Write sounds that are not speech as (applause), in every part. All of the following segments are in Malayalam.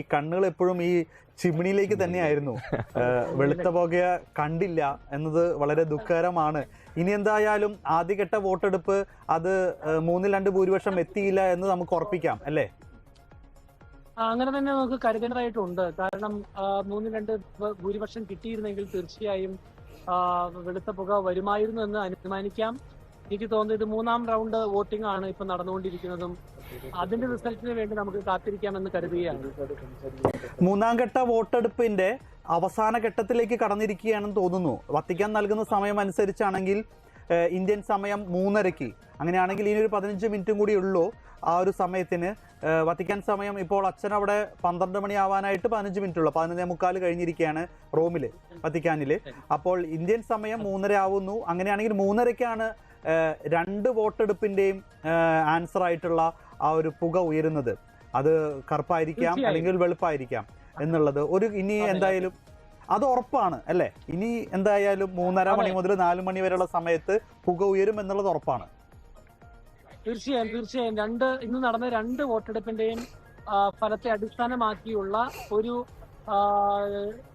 ഈ കണ്ണുകൾ എപ്പോഴും ഈ ചിമ്മിണിയിലേക്ക് തന്നെയായിരുന്നു. (laughs) വെളുത്ത പോകയ കണ്ടില്ല എന്നത് വളരെ ദുഃഖകരമാണ്. ഇനി എന്തായാലും ആദ്യഘട്ട വോട്ടെടുപ്പ് അത് മൂന്നിൽ രണ്ട് ഭൂരിപക്ഷം എത്തിയില്ല എന്ന് നമുക്ക് ഉറപ്പിക്കാം അല്ലേ? അങ്ങനെ തന്നെ നമുക്ക് കരുതേണ്ടതായിട്ടുണ്ട്. കാരണം മൂന്നിൽ മൂന്ന് രണ്ട് ഭൂരിപക്ഷം കിട്ടിയിരുന്നെങ്കിൽ തീർച്ചയായും വെളുത്ത പുക വരുമായിരുന്നു എന്ന് അനുമാനിക്കാം. എനിക്ക് തോന്നുന്നു ഇത് മൂന്നാം റൗണ്ട് വോട്ടിംഗ് ആണ് ഇപ്പൊ നടന്നുകൊണ്ടിരിക്കുന്നതും. അതിന്റെ റിസൾട്ടിന് വേണ്ടി നമുക്ക് കാത്തിരിക്കാമെന്ന് കരുതുകയാണ്. മൂന്നാം ഘട്ട വോട്ടെടുപ്പിന്റെ അവസാന ഘട്ടത്തിലേക്ക് കടന്നിരിക്കുകയാണെന്ന് തോന്നുന്നു. വത്തിക്കാൻ നൽകുന്ന സമയം അനുസരിച്ചാണെങ്കിൽ ഇന്ത്യൻ സമയം മൂന്നരയ്ക്ക്. അങ്ങനെയാണെങ്കിൽ ഇനി ഒരു പതിനഞ്ച് മിനിറ്റും കൂടി ഉള്ളൂ. ആ ഒരു സമയത്തിന് വത്തിക്കാൻ സമയം ഇപ്പോൾ അച്ഛൻ അവിടെ പന്ത്രണ്ട് മണി ആവാനായിട്ട് പതിനഞ്ച് മിനിറ്റ് ഉള്ളൂ പതിനൊന്നേ മുക്കാൽ കഴിഞ്ഞിരിക്കുകയാണ് റോമിൽ വത്തിക്കാനിൽ അപ്പോൾ ഇന്ത്യൻ സമയം മൂന്നര ആവുന്നു. അങ്ങനെയാണെങ്കിൽ മൂന്നരയ്ക്കാണ് രണ്ട് വോട്ടെടുപ്പിന്റെയും ആൻസർ ആയിട്ടുള്ള ആ ഒരു പുക ഉയരുന്നത്. അത് കറുപ്പായിരിക്കാം അല്ലെങ്കിൽ വെളുപ്പായിരിക്കാം എന്നുള്ളത്. ഒരു ഇനി എന്തായാലും അത് ഉറപ്പാണ് അല്ലേ? ഇനി എന്തായാലും മൂന്നര. മണി മുതൽ നാല് മണി വരെയുള്ള സമയത്ത് പുക ഉയരും എന്നുള്ളത് ഉറപ്പാണ്. തീർച്ചയായും തീർച്ചയായും. രണ്ട് ഇന്ന് നടന്ന രണ്ട് വോട്ടെടുപ്പിന്റെയും ഫലത്തെ അടിസ്ഥാനമാക്കിയുള്ള ഒരു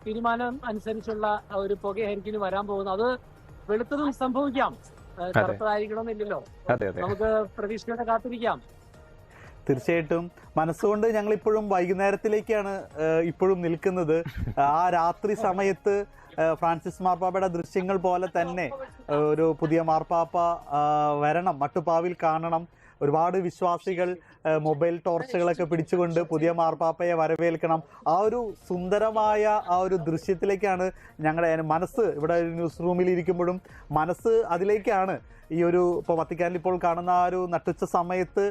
തീരുമാനം അനുസരിച്ചുള്ള ഒരു പുകയായിരിക്കും വരാൻ പോകുന്നത് അത് വെളുത്തതും സംഭവിക്കാം. കറുത്തതായിരിക്കണമെന്നില്ലല്ലോ. നമുക്ക് പ്രതീക്ഷയോടെ കാത്തിരിക്കാം. തീർച്ചയായിട്ടും മനസ്സുകൊണ്ട് ഞങ്ങൾ ഇപ്പോഴും വൈകുന്നേരത്തിലേക്കാണ് ഇപ്പോഴും നിൽക്കുന്നത്. ആ രാത്രി സമയത്ത് ഫ്രാൻസിസ് മാർപ്പാപ്പയുടെ ദൃശ്യങ്ങൾ പോലെ തന്നെ ഒരു പുതിയ മാർപ്പാപ്പ വരണം മട്ടുപ്പാവിൽ കാണണം. ഒരുപാട് വിശ്വാസികൾ മൊബൈൽ ടോർച്ചുകളൊക്കെ പിടിച്ചുകൊണ്ട് പുതിയ മാർപ്പാപ്പയെ വരവേൽക്കണം. ആ ഒരു സുന്ദരമായ ആ ഒരു ദൃശ്യത്തിലേക്കാണ് ഞങ്ങളുടെ മനസ്സ് ഇവിടെ ന്യൂസ് റൂമിൽ ഇരിക്കുമ്പോഴും മനസ്സ് അതിലേക്കാണ് ഈ ഒരു ഇപ്പോൾ വത്തിക്കാനിൽ ഇപ്പോൾ കാണുന്ന ആ ഒരു നട്ടുച്ച സമയത്ത്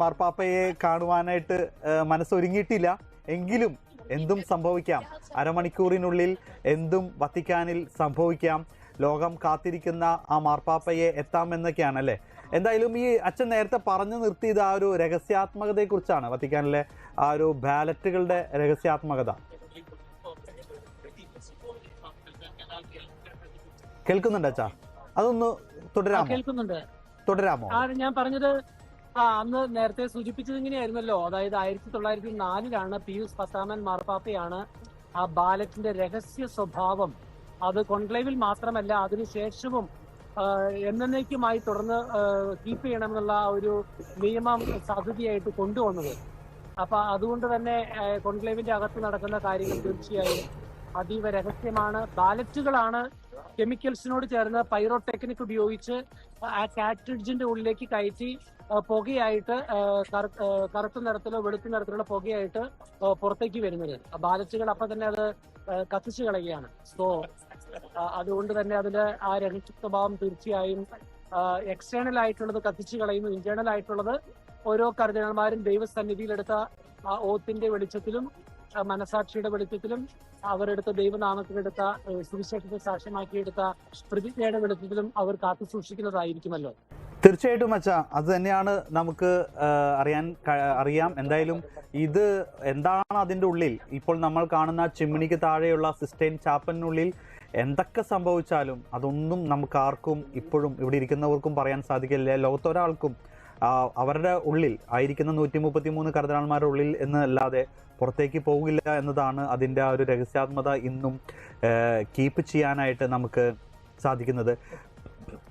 മാർപ്പാപ്പയെ കാണുവാനായിട്ട് മനസ്സൊരുങ്ങിയിട്ടില്ല. എങ്കിലും എന്തും സംഭവിക്കാം. അരമണിക്കൂറിനുള്ളിൽ എന്തും വത്തിക്കാനിൽ സംഭവിക്കാം. ലോകം കാത്തിരിക്കുന്ന ആ മാർപ്പാപ്പയെ എത്താമെന്നൊക്കെയാണ് അല്ലേ എന്തായാലും ഈ അച്ഛൻ നേരത്തെ പറഞ്ഞു നിർത്തിയത് ആ ഒരു രഹസ്യാത്മകതയെ കുറിച്ചാണ് വത്തിക്കാനിലെ ആ ഒരു ബാലറ്റുകളുടെ രഹസ്യാത്മകത. കേൾക്കുന്നുണ്ട് അച്ഛാ? അതൊന്ന് തുടരാമോ? കേൾക്കുന്നുണ്ട്. തുടരാമോ? ഞാൻ പറഞ്ഞത് ആ അന്ന് നേരത്തെ സൂചിപ്പിച്ചത് ഇങ്ങനെയായിരുന്നല്ലോ. അതായത് ആയിരത്തി തൊള്ളായിരത്തി നാലിലാണ് പിയൂസ് പത്താമൻ മാർപ്പാപ്പയാണ് ആ ബാലറ്റിന്റെ രഹസ്യ സ്വഭാവം. അത് കോൺക്ലേവിൽ മാത്രമല്ല അതിനുശേഷവും എന്നേക്കുമായി തുടർന്ന് കീപ്പ് ചെയ്യണമെന്നുള്ള ഒരു നിയമം സാധ്യതയായിട്ട് കൊണ്ടുവന്നത്. അപ്പൊ അതുകൊണ്ട് തന്നെ കോൺക്ലേവിന്റെ അകത്ത് നടക്കുന്ന കാര്യങ്ങൾ തീർച്ചയായും അതീവ രഹസ്യമാണ്. ബാലറ്റുകളാണ് കെമിക്കൽസിനോട് ചേർന്ന് പൈറോടെക്നിക് ഉപയോഗിച്ച് ആ കാറ്റഡ്ജിന്റെ ഉള്ളിലേക്ക് കയറ്റി പുകയായിട്ട് കറുത്ത നിറത്തിലോ വെളുത്ത നിറത്തിലുള്ള പുകയായിട്ട് പുറത്തേക്ക് വരുന്നത്. ആ ബാലറ്റുകൾ അപ്പൊ തന്നെ അത് കത്തിച്ചു കളയുകയാണ്. സോ അതുകൊണ്ട് തന്നെ അതിന്റെ ആ രഹസ്യ സ്വഭാവം തീർച്ചയായും എക്സ്റ്റേണൽ ആയിട്ടുള്ളത് കത്തിച്ചു കളയുന്നു. ഇന്റേണൽ ആയിട്ടുള്ളത് ഓരോ കർജനന്മാരും ദൈവസന്നിധിയിലെടുത്ത ആ ഓത്തിന്റെ വെളിച്ചത്തിലും മനസാക്ഷിയുടെ വെളിച്ചത്തിലും അവരെടുത്ത ദൈവനാമത്തിലെടുത്ത ഏ, സുവിശേഷത്തെ സാക്ഷ്യമാക്കിയെടുത്ത പ്രതിജ്ഞയുടെ വെളിച്ചത്തിലും അവർ കാത്തു സൂക്ഷിക്കുന്നതായിരിക്കുമല്ലോ. തീർച്ചയായിട്ടും അച്ഛാ അത് തന്നെയാണ് നമുക്ക് അറിയാൻ അറിയാം. എന്തായാലും ഇത് എന്താണ് അതിന്റെ ഉള്ളിൽ? ഇപ്പോൾ നമ്മൾ കാണുന്ന ചിമ്മിണിക്ക് താഴെയുള്ള സിസ്റ്റൈൻ ചാപ്പനുള്ളിൽ എന്തൊക്കെ സംഭവിച്ചാലും അതൊന്നും നമുക്ക് ആർക്കും ഇപ്പോഴും ഇവിടെ ഇരിക്കുന്നവർക്കും പറയാൻ സാധിക്കില്ല. ലോകത്തൊരാൾക്കും അവരുടെ ഉള്ളിൽ ആയിരിക്കുന്ന നൂറ്റി മുപ്പത്തി മൂന്ന് കർദിനാൾമാരുടെ ഉള്ളിൽ എന്നല്ലാതെ പുറത്തേക്ക് പോകില്ല എന്നതാണ് അതിന്റെ ആ ഒരു രഹസ്യാത്മത ഇന്നും കീപ്പ് ചെയ്യാനായിട്ട് നമുക്ക് സാധിക്കുന്നത്.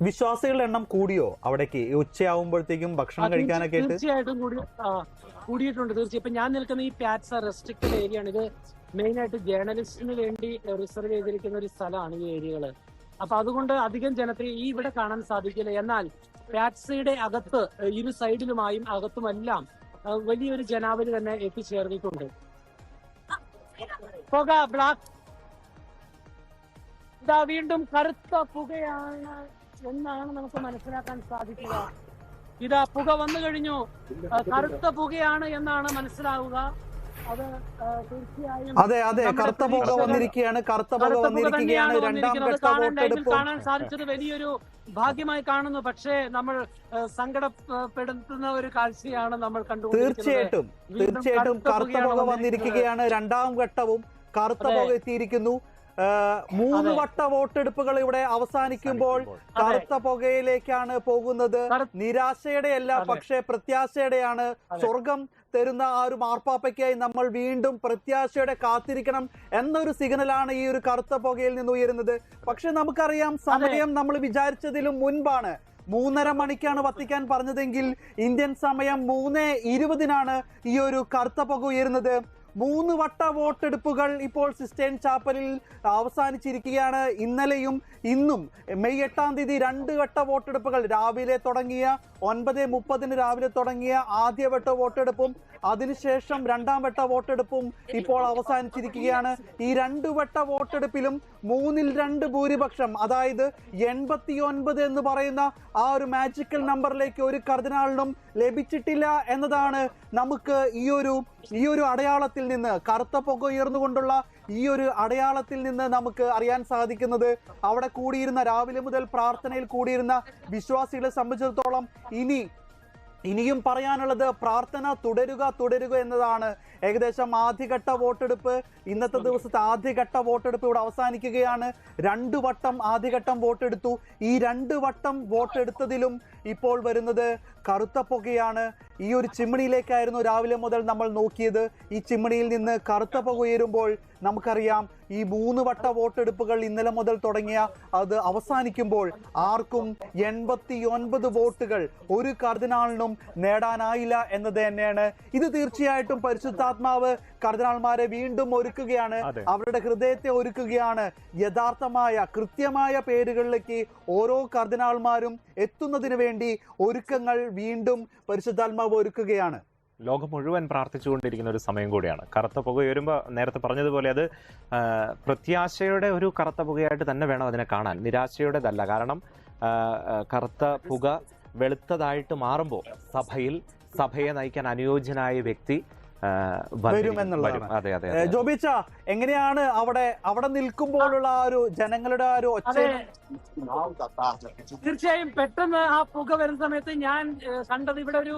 വിശ്വാസികളുടെ എണ്ണം കൂടിയോ അവിടേക്ക്? ഉച്ചയാവുമ്പോഴത്തേക്കും ഭക്ഷണം കഴിക്കാനൊക്കെ തീർച്ചയായിട്ടും കൂടിയിട്ടുണ്ട് തീർച്ചയായും. ഇപ്പൊ ഞാൻ നിൽക്കുന്ന ഈ പാറ്റ്സ് റെസ്ട്രിക്റ്റഡ് ഏരിയ ആണ്. ഇത് മെയിൻ ആയിട്ട് ജേർണലിസ്റ്റിന് വേണ്ടി റിസർവ് ചെയ്തിരിക്കുന്ന ഒരു സ്ഥലമാണ് ഈ ഏരിയകൾ. അപ്പൊ അതുകൊണ്ട് അധികം ജനത്തെ ഈ ഇവിടെ കാണാൻ സാധിക്കില്ല. എന്നാൽ പാറ്റ്സയുടെ അകത്ത് ഇരു സൈഡിലുമായും അകത്തുമെല്ലാം വലിയൊരു ജനാവലി തന്നെ എത്തിച്ചേർന്നിട്ടുണ്ട്. പുക ബ്ലാക്ക്. ഇതാ വീണ്ടും കറുത്ത പുകയാണ് എന്നാണ് നമുക്ക് മനസ്സിലാക്കാൻ സാധിക്കുക. ഇതാ പുക വന്നു കഴിഞ്ഞു. കറുത്ത പുകയാണ് എന്നാണ് മനസ്സിലാവുക. അത് അതെ കറുത്ത പുക വന്നിരിക്കുകയാണ് കറുത്ത പുക വന്നിരിക്കുകയാണ് രണ്ടാം ഘട്ട കാണാൻ കാണാൻ സാധിച്ചത് വലിയൊരു ഭാഗ്യമായി കാണുന്നു. പക്ഷേ നമ്മൾ സങ്കടപ്പെടുത്തുന്ന ഒരു കാഴ്ചയാണ് നമ്മൾ കണ്ടു തീർച്ചയായിട്ടും തീർച്ചയായിട്ടും കറുത്ത പുക വന്നിരിക്കുകയാണ് രണ്ടാം ഘട്ടവും കറുത്ത. പുക എത്തിയിരിക്കുന്നു. മൂന്ന് വട്ട വോട്ടെടുപ്പുകൾ ഇവിടെ അവസാനിക്കുമ്പോൾ. കറുത്ത പുകയിലേക്കാണ് പോകുന്നത്. കറു- നിരാശയുടെ അല്ല പക്ഷേ പ്രത്യാശയുടെയാണ്. സ്വർഗം തരുന്ന ആ ഒരു മാർപ്പാപ്പയ്ക്കായി നമ്മൾ വീണ്ടും പ്രത്യാശയുടെ കാത്തിരിക്കണം എന്നൊരു സിഗ്നലാണ് ഈ ഒരു കറുത്ത പുകയിൽ നിന്ന് ഉയരുന്നത്. പക്ഷെ നമുക്കറിയാം സമയം നമ്മൾ വിചാരിച്ചതിലും മുൻപാണ്. മൂന്നര മണിക്കാണ് വത്തിക്കാൻ പറഞ്ഞതെങ്കിൽ ഇന്ത്യൻ സമയം മൂന്ന് ഇരുപതിനാണ് ഈ ഒരു കറുത്ത പുക ഉയരുന്നത്. മൂന്ന് വട്ട വോട്ടെടുപ്പുകൾ ഇപ്പോൾ സിസ്റ്റേൻ ചാപ്പലിൽ അവസാനിച്ചിരിക്കുകയാണ്. ഇന്നലെയും ഇന്നും മെയ് എട്ടാം തീയതി രണ്ട് വട്ട വോട്ടെടുപ്പുകൾ. രാവിലെ തുടങ്ങിയ ഒൻപത് മുപ്പതിന് രാവിലെ തുടങ്ങിയ ആദ്യവട്ട വോട്ടെടുപ്പും അതിനുശേഷം രണ്ടാം വട്ട വോട്ടെടുപ്പും ഇപ്പോൾ അവസാനിച്ചിരിക്കുകയാണ്. ഈ രണ്ട് വട്ട വോട്ടെടുപ്പിലും മൂന്നിൽ രണ്ട് ഭൂരിപക്ഷം അതായത് എൺപത്തി ഒൻപത് എന്ന് പറയുന്ന ആ ഒരു മാജിക്കൽ നമ്പറിലേക്ക് ഒരു കർദിനാളിനും ലഭിച്ചിട്ടില്ല എന്നതാണ് നമുക്ക് ഈ ഒരു ഈ ഒരു അടയാളത്തിൽ നിന്ന് കറുത്ത പുക ഉയർന്നുകൊണ്ടുള്ള ഈ ഒരു അടയാളത്തിൽ നിന്ന് നമുക്ക് അറിയാൻ സാധിക്കുന്നത്. അവിടെ കൂടിയിരുന്ന രാവിലെ മുതൽ പ്രാർത്ഥനയിൽ കൂടിയിരുന്ന വിശ്വാസികളെ സംബന്ധിച്ചിടത്തോളം ഇനി ഇനിയും പറയാനുള്ളത് പ്രാർത്ഥന തുടരുക തുടരുക എന്നതാണ്. ഏകദേശം ആദ്യഘട്ട വോട്ടെടുപ്പ്. ഇന്നത്തെ ദിവസത്തെ ആദ്യഘട്ട വോട്ടെടുപ്പ് ഇവിടെ അവസാനിക്കുകയാണ്. രണ്ടു വട്ടം ആദ്യഘട്ടം വോട്ടെടുത്തു. ഈ രണ്ട് വട്ടം വോട്ടെടുത്തതിലും ഇപ്പോൾ വരുന്നത് കറുത്ത പുകയാണ്. ഈ ഒരു ചിമ്മിണിയിലേക്കായിരുന്നു രാവിലെ മുതൽ നമ്മൾ നോക്കിയത്. ഈ ചിമ്മിണിയിൽ നിന്ന് കറുത്ത പുക ഉയരുമ്പോൾ നമുക്കറിയാം ഈ മൂന്ന് വട്ട വോട്ടെടുപ്പുകൾ ഇന്നലെ മുതൽ തുടങ്ങിയ അത് അവസാനിക്കുമ്പോൾ ആർക്കും എൺപത്തി ഒൻപത് വോട്ടുകൾ ഒരു കർദിനാളിനും നേടാനായില്ല എന്നത് തന്നെയാണ്. ഇത് തീർച്ചയായിട്ടും പരിശുദ്ധാത്മാവ് കർദിനാൾമാരെ വീണ്ടും ഒരുക്കുകയാണ്. അവരുടെ ഹൃദയത്തെ ഒരുക്കുകയാണ്. യഥാർത്ഥമായ കൃത്യമായ പേരുകളിലേക്ക് ഓരോ കർദിനാൾമാരും എത്തുന്നതിന് വേണ്ടി ഒരുക്കങ്ങൾ വീണ്ടും പരിശുദ്ധാത്മാവ് ഒരുക്കുകയാണ്. ലോകം മുഴുവൻ പ്രാർത്ഥിച്ചുകൊണ്ടിരിക്കുന്ന ഒരു സമയം കൂടിയാണ്. കറുത്ത പുക ഉയരുമ്പോൾ നേരത്തെ പറഞ്ഞതുപോലെ അത് പ്രത്യാശയുടെ ഒരു കറുത്ത പുകയായിട്ട് തന്നെ വേണം അതിനെ കാണാൻ. നിരാശയുടേതല്ല. കാരണം കറുത്ത പുക വെളുത്തതായിട്ട് മാറുമ്പോൾ സഭയിൽ സഭയെ നയിക്കാൻ അനുയോജ്യനായ വ്യക്തി. വരുമെന്നുള്ളതാണ്. ജോബിച്ച എങ്ങനെയാണ് അവിടെ അവിടെ നിൽക്കുമ്പോഴുള്ള ആ ഒരു ജനങ്ങളുടെ ആ ഒരു ഒച്ച? തീർച്ചയായും പെട്ടെന്ന് ആ പുക വരുന്ന സമയത്ത് ഞാൻ കണ്ടത് ഇവിടെ ഒരു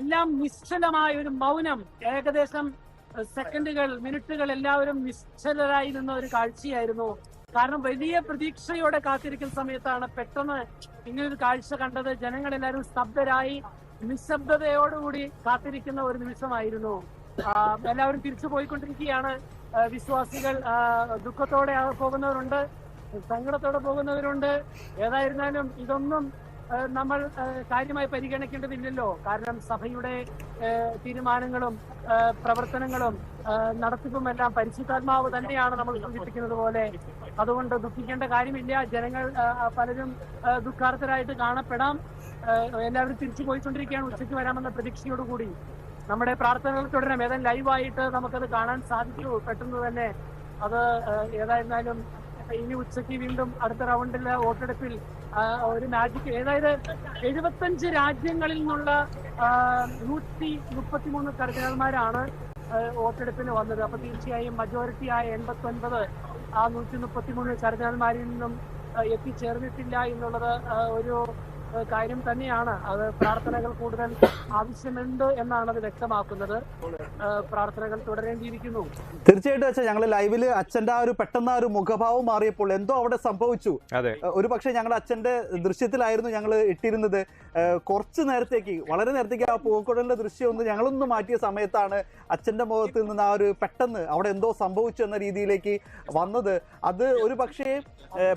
എല്ലാം നിശ്ചലമായ ഒരു മൗനം. ഏകദേശം സെക്കൻഡുകൾ മിനിറ്റുകൾ എല്ലാവരും നിശ്ചലരായി നിന്ന ഒരു കാഴ്ചയായിരുന്നു. കാരണം വലിയ പ്രതീക്ഷയോടെ കാത്തിരിക്കുന്ന സമയത്താണ് പെട്ടെന്ന് ഇങ്ങനൊരു കാഴ്ച കണ്ടത്. ജനങ്ങളെല്ലാവരും സ്തബ്ധരായി. നിശബ്ദതയോടുകൂടി കാത്തിരിക്കുന്ന ഒരു നിമിഷമായിരുന്നു. എല്ലാവരും തിരിച്ചു പോയിക്കൊണ്ടിരിക്കുകയാണ്. വിശ്വാസികൾ ദുഃഖത്തോടെ പോകുന്നവരുണ്ട്. സങ്കടത്തോടെ പോകുന്നവരുണ്ട്. ഏതായിരുന്നാലും ഇതൊന്നും നമ്മൾ കാര്യമായി പരിഗണിക്കേണ്ടതില്ലല്ലോ. കാരണം സഭയുടെ തീരുമാനങ്ങളും പ്രവർത്തനങ്ങളും നടത്തിപ്പും എല്ലാം പരിശുദ്ധാത്മാവ് തന്നെയാണ് നമ്മൾ സൂചിപ്പിക്കുന്നത് പോലെ. അതുകൊണ്ട് ദുഃഖിക്കേണ്ട കാര്യമില്ല. ജനങ്ങൾ പലരും ദുഃഖാർത്ഥരായിട്ട് കാണപ്പെടാം. എല്ലാവരും തിരിച്ചു പോയിക്കൊണ്ടിരിക്കുകയാണ്. ഉച്ചയ്ക്ക് വരാമെന്ന പ്രതീക്ഷയോടുകൂടി നമ്മുടെ പ്രാർത്ഥനകൾ തുടരാം ഏതായാലും ലൈവായിട്ട് നമുക്കത് കാണാൻ സാധിച്ചു പെട്ടെന്ന് തന്നെ അത് ഏതായിരുന്നാലും ഇനി ഉച്ചയ്ക്ക് വീണ്ടും അടുത്ത റൗണ്ടിലെ വോട്ടെടുപ്പിൽ ഒരു മാജിക് അതായത് എഴുപത്തഞ്ച് രാജ്യങ്ങളിൽ നിന്നുള്ള നൂറ്റി മുപ്പത്തിമൂന്ന് കർദിനാൾമാരാണ് വോട്ടെടുപ്പിന് വന്നത്. അപ്പൊ തീർച്ചയായും മജോറിറ്റി ആയ എൺപത്തി ഒൻപത് ആ നൂറ്റി മുപ്പത്തിമൂന്ന് കർദിനാൾമാരിൽ നിന്നും എത്തിച്ചേർന്നിട്ടില്ല എന്നുള്ളത് ഒരു കാര്യം തന്നെയാണ്. അത് പ്രാർത്ഥനകൾ കൂടുതൽ ആവശ്യമുണ്ട് എന്നാണ് അത് വ്യക്തമാക്കുന്നത്. പ്രാർത്ഥനകൾ തുടരേണ്ടിയിരിക്കുന്നു. തീർച്ചയായിട്ടും അച്ഛൻ ഞങ്ങൾ ലൈവിൽ അച്ഛന്റെ ആ ഒരു പെട്ടെന്ന് ആ ഒരു മുഖഭാവം മാറിയപ്പോൾ എന്തോ അവിടെ സംഭവിച്ചു. ഒരു പക്ഷേ ഞങ്ങളുടെ അച്ഛന്റെ ദൃശ്യത്തിലായിരുന്നു ഞങ്ങൾ ഇട്ടിരുന്നത്. കുറച്ചു നേരത്തേക്ക് വളരെ നേരത്തേക്ക് ആ പൂക്കോടലിന്റെ ദൃശ്യം ഒന്ന് ഞങ്ങളൊന്ന് മാറ്റിയ സമയത്താണ് അച്ഛന്റെ മുഖത്ത് നിന്ന് ആ ഒരു പെട്ടെന്ന് അവിടെ എന്തോ സംഭവിച്ചു എന്ന രീതിയിലേക്ക് വന്നത്. അത് ഒരു പക്ഷേ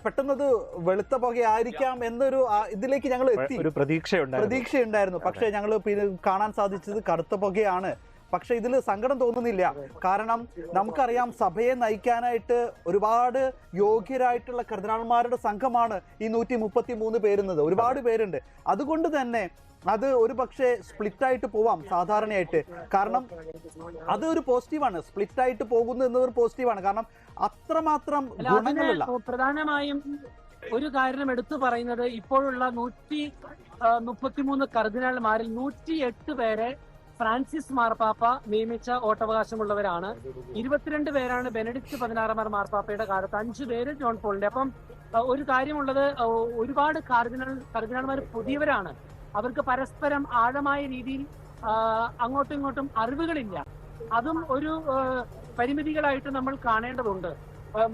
പെട്ടെന്നത് വെളുത്ത പുകയായിരിക്കാം എന്നൊരു ഇതിലേക്ക് ഞങ്ങൾ എത്തി. ഒരു പ്രതീക്ഷയുണ്ടായിരുന്നു. പ്രതീക്ഷയുണ്ടായിരുന്നു. പക്ഷേ ഞങ്ങൾ പിന്നെ കാണാൻ സാധിച്ചത് കറുത്ത പുകയാണ്. പക്ഷെ ഇതിൽ സങ്കടം തോന്നുന്നില്ല. കാരണം നമുക്കറിയാം സഭയെ നയിക്കാനായിട്ട് ഒരുപാട് യോഗ്യരായിട്ടുള്ള കർദിനാൾമാരുടെ സംഘമാണ് ഈ നൂറ്റി മുപ്പത്തി മൂന്ന് പേരുന്നത്. ഒരുപാട് പേരുണ്ട്. അതുകൊണ്ട് തന്നെ അത് ഒരു പക്ഷേ സ്പ്ലിറ്റായിട്ട് പോവാം സാധാരണയായിട്ട്. കാരണം അത് ഒരു പോസിറ്റീവാണ്. സ്പ്ലിറ്റായിട്ട് പോകുന്നു എന്നതൊരു പോസിറ്റീവാണ്. കാരണം അത്രമാത്രം ഗുണങ്ങളല്ല. ഗുണങ്ങളുള്ള പ്രധാനമായും ഒരു കാരണം എടുത്തു പറയുന്നത് ഇപ്പോഴുള്ള നൂറ്റി മുപ്പത്തിമൂന്ന് കർദിനാൾമാരിൽ നൂറ്റി എട്ട് പേരെ ഫ്രാൻസിസ് മാർപ്പാപ്പ നിയമിച്ച വോട്ടവകാശമുള്ളവരാണ്. ഇരുപത്തിരണ്ട് പേരാണ് ബെനഡിക്ട് പതിനാറാമർ മാർപ്പാപ്പയുടെ കാലത്ത്. അഞ്ചു പേര് ജോൺ പോളിന്റെ. അപ്പം ഒരു കാര്യമുള്ളത് ഒരുപാട് കാർദിനാൾ കർദിനാൾമാർ പുതിയവരാണ്. അവർക്ക് പരസ്പരം ആഴമായ രീതിയിൽ അങ്ങോട്ടും ഇങ്ങോട്ടും അറിവുകളില്ല. അതും ഒരു പരിമിതികളായിട്ട് നമ്മൾ കാണേണ്ടതുണ്ട്.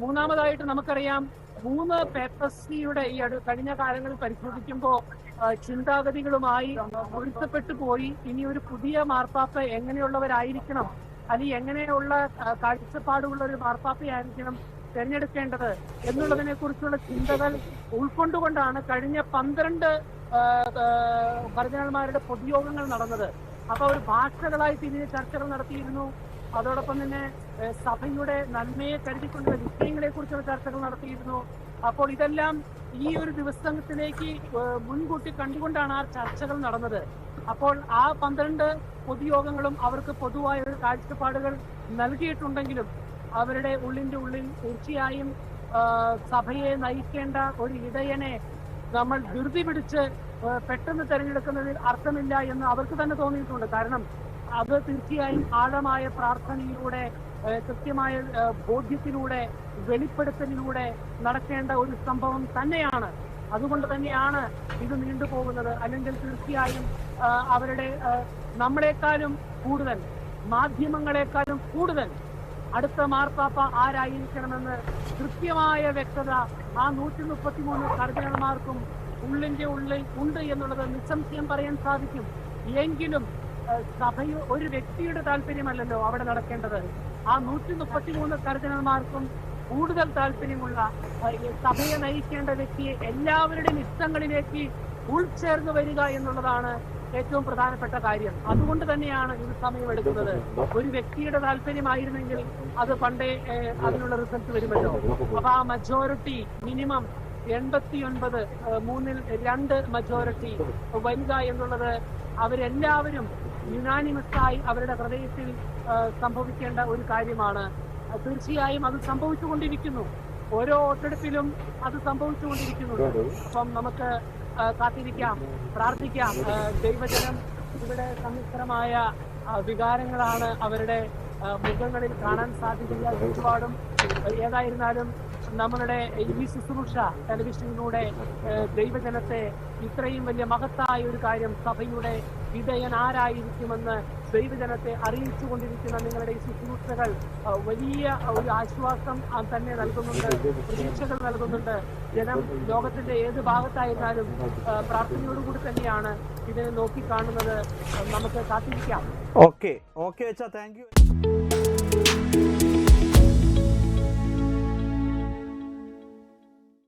മൂന്നാമതായിട്ട് നമുക്കറിയാം മൂന്ന് പേപ്പസിയുടെ ഈ അടു കഴിഞ്ഞ കാലങ്ങളിൽ പരിശോധിക്കുമ്പോൾ ചിന്താഗതികളുമായി പൊരുത്തപ്പെട്ടു പോയി. ഇനി ഒരു പുതിയ മാർപ്പാപ്പ എങ്ങനെയുള്ളവരായിരിക്കണം? അല്ലെങ്കിൽ എങ്ങനെയുള്ള കാഴ്ചപ്പാടുള്ള ഒരു മാർപ്പാപ്പയായിരിക്കണം തിരഞ്ഞെടുക്കേണ്ടത് എന്നുള്ളതിനെ കുറിച്ചുള്ള ചിന്തകൾ ഉൾക്കൊണ്ടുകൊണ്ടാണ് കഴിഞ്ഞ പന്ത്രണ്ട് കർദിനാൾമാരുടെ പൊതുയോഗങ്ങൾ നടന്നത്. അപ്പൊ ഒരു ഭാഷകളായി തിരിഞ്ഞ് ചർച്ചകൾ നടത്തിയിരുന്നു. അതോടൊപ്പം തന്നെ സഭയുടെ നന്മയെ കരുതിക്കൊണ്ടുള്ള വിഷയങ്ങളെ കുറിച്ചുള്ള ചർച്ചകൾ നടത്തിയിരുന്നു. അപ്പോൾ ഇതെല്ലാം ഈ ഒരു ദിവസത്തിലേക്ക് മുൻകൂട്ടി കണ്ടുകൊണ്ടാണ് ആ ചർച്ചകൾ നടന്നത്. അപ്പോൾ ആ പന്ത്രണ്ട് പൊതുയോഗങ്ങളും അവർക്ക് പൊതുവായ ഒരു കാഴ്ചപ്പാടുകൾ നൽകിയിട്ടുണ്ടെങ്കിലും അവരുടെ ഉള്ളിന്റെ ഉള്ളിൽ തീർച്ചയായും സഭയെ നയിക്കേണ്ട ഒരു ഇടയനെ നമ്മൾ ധൃതി പിടിച്ച് പെട്ടെന്ന് തെരഞ്ഞെടുക്കുന്നതിൽ അർത്ഥമില്ല എന്ന് അവർക്ക് തന്നെ തോന്നിയിട്ടുണ്ട്. കാരണം അത് തീർച്ചയായും ആഴമായ പ്രാർത്ഥനയിലൂടെ കൃത്യമായ ബോധ്യത്തിലൂടെ വെളിപ്പെടുത്തലിലൂടെ നടക്കേണ്ട ഒരു സംഭവം തന്നെയാണ്. അതുകൊണ്ട് തന്നെയാണ് ഇത് നീണ്ടുപോകുന്നത്. അല്ലെങ്കിൽ തീർച്ചയായും അവരുടെ നമ്മളെക്കാളും കൂടുതൽ മാധ്യമങ്ങളെക്കാളും കൂടുതൽ അടുത്ത മാർപ്പാപ്പ ആരായിരിക്കണമെന്ന് കൃത്യമായ വ്യക്തത ആ നൂറ്റി മുപ്പത്തിമൂന്ന് കർജനന്മാർക്കും ഉള്ളിന്റെ ഉള്ളിൽ ഉണ്ട് എന്നുള്ളത് നിസ്സംശയം പറയാൻ സാധിക്കും. എങ്കിലും ഏഹ്, ഒരു വ്യക്തിയുടെ താല്പര്യമല്ലല്ലോ അവിടെ നടക്കേണ്ടത്. ആ നൂറ്റി മുപ്പത്തിമൂന്ന് കർജനന്മാർക്കും കൂടുതൽ താല്പര്യമുള്ള സഭയെ നയിക്കേണ്ട വ്യക്തിയെ എല്ലാവരുടെയും ഇഷ്ടങ്ങളിലേക്ക് ഉൾച്ചേർന്ന് വരിക എന്നുള്ളതാണ് ഏറ്റവും പ്രധാനപ്പെട്ട കാര്യം. അതുകൊണ്ട് തന്നെയാണ് ഇത് സമയമെടുക്കുന്നത് ഒരു വ്യക്തിയുടെ താല്പര്യമായിരുന്നെങ്കിൽ അത് പണ്ടേ അതിനുള്ള റിസൾട്ട് വരുമല്ലോ. അപ്പൊ ആ മജോറിറ്റി മിനിമം എൺപത്തി ഒൻപത് മൂന്നിൽ രണ്ട് മജോറിറ്റി വരിക എന്നുള്ളത് അവരെല്ലാവരും യുനാനിമസായി അവരുടെ ഹൃദയത്തിൽ സംഭവിക്കേണ്ട ഒരു കാര്യമാണ്. തീർച്ചയായും അത് സംഭവിച്ചുകൊണ്ടിരിക്കുന്നു. ഓരോ വോട്ടെടുപ്പിലും അത് സംഭവിച്ചുകൊണ്ടിരിക്കുന്നുണ്ട്. അപ്പം നമുക്ക് കാത്തിരിക്കാം പ്രാർത്ഥിക്കാം. ദൈവജനം ഇവിടെ സമ്മിശ്രമായ വികാരങ്ങളാണ് അവരുടെ മുഖങ്ങളിൽ കാണാൻ സാധിക്കുക. ചുറ്റുപാടും ഏതായിരുന്നാലും നമ്മളുടെ ഈ ശുശ്രൂഷ ടെലിവിഷനിലൂടെ ദൈവജനത്തെ ഇത്രയും വലിയ മഹത്തായ ഒരു കാര്യം സഭയുടെ വിധേയൻ ആരായിരിക്കുമെന്ന് ദൈവജനത്തെ അറിയിച്ചു കൊണ്ടിരിക്കുന്ന നിങ്ങളുടെ ഈ ശുശ്രൂഷകൾ വലിയ ഒരു ആശ്വാസം തന്നെ നൽകുന്നുണ്ട് പ്രതീക്ഷകൾ നൽകുന്നുണ്ട്. ജനം ലോകത്തിന്റെ ഏത് ഭാഗത്തായിരുന്നാലും പ്രാർത്ഥനയോടുകൂടി തന്നെയാണ് ഇതിനെ നോക്കി കാണുന്നത്. നമുക്ക് കാത്തിരിക്കാം. ഓക്കെ. ഓക്കെ വെച്ചാ താങ്ക് യു.